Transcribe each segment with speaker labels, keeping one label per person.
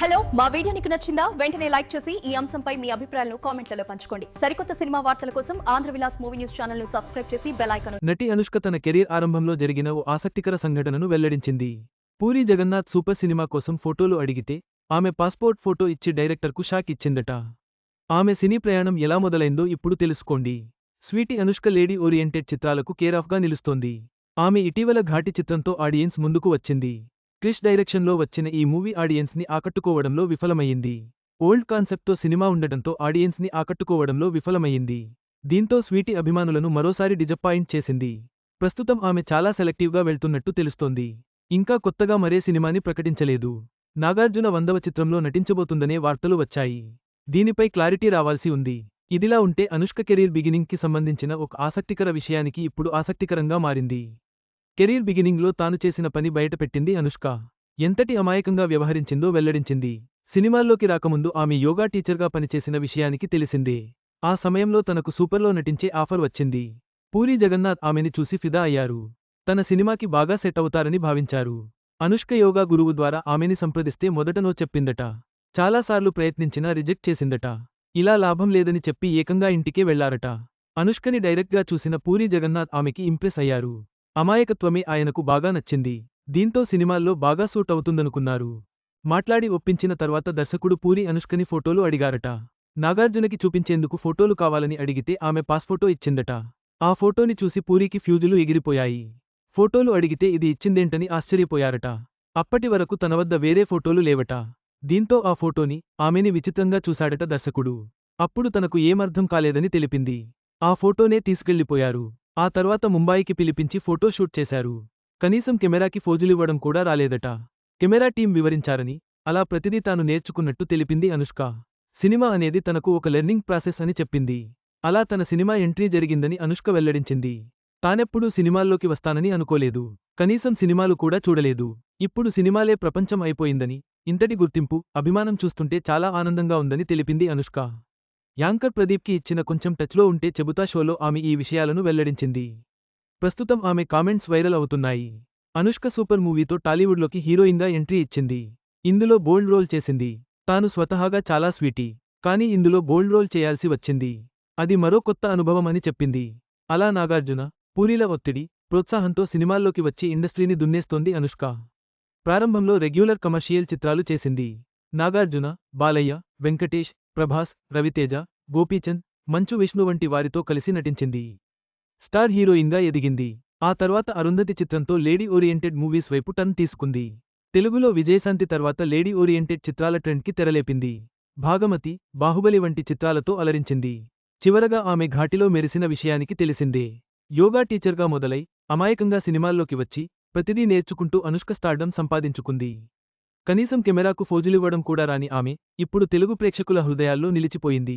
Speaker 1: Hello మా video నీకు నచ్చిందా? వెంటనే లైక్ చేసి ఈ అంశంపై మీ అభిప్రాయాలను కామెంట్లలో పంచుకోండి. సరికొత్త సినిమా వార్తల కోసం ఆంధ్ర విలాస్ మూవీ న్యూస్ ఛానల్ను సబ్స్క్రైబ్ చేసి బెల్ ఐకాన్
Speaker 2: నటి అనుష్క తన కెరీర్ ఆరంభంలో జరిగిన ఓ ఆసక్తికర సంఘటనను వెల్లడించింది. పూరి జగన్నాథ్ సూపర్ సినిమా కోసం ఫోటోలు అడిగితే ఆమె పాస్పోర్ట్ ఫోటో ఇచ్చి డైరెక్టర్కు షాక్ ఇచ్చిందట. ఆమె సినీ ప్రయాణం ఎలా మొదలైందో ఇప్పుడు తెలుసుకోండి. స్వీటీ అనుష్క లేడీ ఓరియంటెడ్ చిత్రాలకు కేరాఫ్గా నిలుస్తోంది. ఆమె ఇటీవల ఘాటి చిత్రంతో ఆడియన్స్ ముందుకు వచ్చింది. క్రిష్ డైరెక్షన్లో వచ్చిన ఈ మూవీ ఆడియన్స్ని ఆకట్టుకోవడంలో విఫలమయ్యింది ఓల్డ్ కాన్సెప్ట్తో సినిమా ఉండటంతో ఆడియన్స్ని ఆకట్టుకోవడంలో విఫలమయ్యింది దీంతో స్వీటీ అభిమానులను మరోసారి డిజప్పాయింట్ చేసింది. ప్రస్తుతం ఆమె చాలా సెలెక్టివ్గా వెళ్తున్నట్టు తెలుస్తోంది. ఇంకా కొత్తగా మరే సినిమాని ప్రకటించలేదు. నాగార్జున వందవ చిత్రంలో నటించబోతుందనే వార్తలు వచ్చాయి. దీనిపై క్లారిటీ రావాల్సి ఉంది. ఇదిలా ఉంటే అనుష్క కెరీర్ బిగినింగ్కి సంబంధించిన ఒక ఆసక్తికర విషయానికి ఇప్పుడు ఆసక్తికరంగా మారింది. కెరీర్ బిగినింగ్లో తాను చేసిన పని బయటపెట్టింది అనుష్క. ఎంతటి అమాయకంగా వ్యవహరించిందో వెల్లడించింది. సినిమాల్లోకి రాకముందు ఆమె యోగా టీచర్గా పనిచేసిన విషయానికి తెలిసిందే. ఆ సమయంలో తనకు సూపర్లో నటించే ఆఫర్ వచ్చింది. పూరి జగన్నాథ్ ఆమెని చూసి ఫిదా అయ్యారు. తన సినిమాకి బాగా సెట్ అవుతారని భావించారు. అనుష్క యోగా గురువు ద్వారా ఆమెని సంప్రదిస్తే మొదటనో చెప్పిందట. చాలాసార్లు ప్రయత్నించినా రిజెక్ట్ చేసిందట. ఇలా లాభం లేదని చెప్పి ఏకంగా ఇంటికే వెళ్ళారట. అనుష్కని డైరెక్ట్గా చూసిన పూరి జగన్నాథ్ ఆమెకి ఇంప్రెస్ అయ్యారు. అమాయకత్వమే ఆయనకు బాగా నచ్చింది. దీంతో సినిమాల్లో బాగా సూట్ అవుతుందనుకున్నారు. మాట్లాడి ఒప్పించిన తర్వాత దర్శకుడు పూరి అనుష్కని ఫోటోలు అడిగారట. నాగార్జునకి చూపించేందుకు ఫోటోలు కావాలని అడిగితే ఆమె పాస్ఫోటో ఇచ్చిందట. ఆ ఫోటోని చూసి పూరికి ఫ్యూజులు ఎగిరిపోయాయి. ఫోటోలు అడిగితే ఇది ఇచ్చిందేంటని ఆశ్చర్యపోయారట. అప్పటి వరకు తన వద్ద వేరే ఫోటోలు లేవట. దీంతో ఆ ఫోటోని ఆమెని విచిత్రంగా చూశాడట దర్శకుడు. అప్పుడు తనకు ఏమర్థం కాలేదని తెలిపింది. ఆ ఫోటోనే తీసుకెళ్ళిపోయారు. ఆ తర్వాత ముంబాయికి పిలిపించి ఫోటోషూట్ చేశారు. కనీసం కెమెరాకి ఫోజులివ్వడం కూడా రాలేదట. కెమెరా టీం వివరించారని అలా ప్రతిదీ తాను నేర్చుకున్నట్టు తెలిపింది అనుష్క. సినిమా అనేది తనకు ఒక లెర్నింగ్ ప్రాసెస్ అని చెప్పింది. అలా తన సినిమా ఎంట్రీ జరిగిందని అనుష్క వెల్లడించింది. తానెప్పుడూ సినిమాల్లోకి వస్తానని అనుకోలేదు. కనీసం సినిమాలు కూడా చూడలేదు. ఇప్పుడు సినిమాలే ప్రపంచం అయిపోయిందని ఇంతటి గుర్తింపు అభిమానం చూస్తుంటే చాలా ఆనందంగా ఉందని తెలిపింది అనుష్క. యాంకర్ ప్రదీప్కి ఇచ్చిన కొంచెం టచ్లో ఉంటే చెబుతా షోలో ఆమె ఈ విషయాలను వెల్లడించింది. ప్రస్తుతం ఆమె కామెంట్స్ వైరల్ అవుతున్నాయి. అనుష్క సూపర్ మూవీతో టాలీవుడ్లోకి హీరోయిన్గా ఎంట్రీ ఇచ్చింది. ఇందులో బోల్డ్ రోల్ చేసింది. తాను స్వతహాగా చాలా స్వీటీ. కానీ ఇందులో బోల్డ్ రోల్ చేయాల్సి వచ్చింది. అది మరో కొత్త అనుభవం అని చెప్పింది. అలా నాగార్జున పూరీల ఒత్తిడి ప్రోత్సాహంతో సినిమాల్లోకి వచ్చి ఇండస్ట్రీని దున్నేస్తోంది అనుష్క. ప్రారంభంలో రెగ్యులర్ కమర్షియల్ చిత్రాలు చేసింది. నాగార్జున బాలయ్య వెంకటేష్ ప్రభాస్ రవితేజ గోపీచంద్ మంచు విష్ణు వంటి వారితో కలిసి నటించింది. స్టార్ హీరోయిన్గా ఎదిగింది. ఆ తర్వాత అరుంధతి చిత్రంతో లేడీ ఓరియంటెడ్ మూవీస్ వైపు టర్న్ తీసుకుంది. తెలుగులో విజయశాంతి తర్వాత లేడీ ఓరియంటెడ్ చిత్రాల ట్రెండ్కి తెరలేపింది. భాగమతి బాహుబలి వంటి చిత్రాలతో అలరించింది. చివరగా ఆమె ఘాటిలో మెరిసిన విషయానికి తెలిసిందే. యోగా టీచర్గా మొదలై అమాయకంగా సినిమాల్లోకి వచ్చి ప్రతిదీ నేర్చుకుంటూ అనుష్క స్టార్డం సంపాదించుకుంది. కనీసం కెమెరాకు ఫోజులివ్వడం కూడా రాని ఆమె ఇప్పుడు తెలుగు ప్రేక్షకుల హృదయాల్లో నిలిచిపోయింది.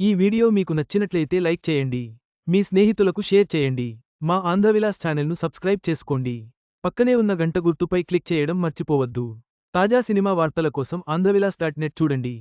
Speaker 2: ఈ వీడియో మీకు నచ్చినట్లయితే లైక్ చేయండి. మీ స్నేహితులకు షేర్ చేయండి. మా ఆంధ్రవిలాస్ ఛానల్ను సబ్స్క్రైబ్ చేసుకోండి. పక్కనే ఉన్న గంట గుర్తుపై క్లిక్ చేయడం మర్చిపోవద్దు. తాజా సినిమా వార్తల కోసం ఆంధ్రవిలాస్ డాట్ నెట్ చూడండి.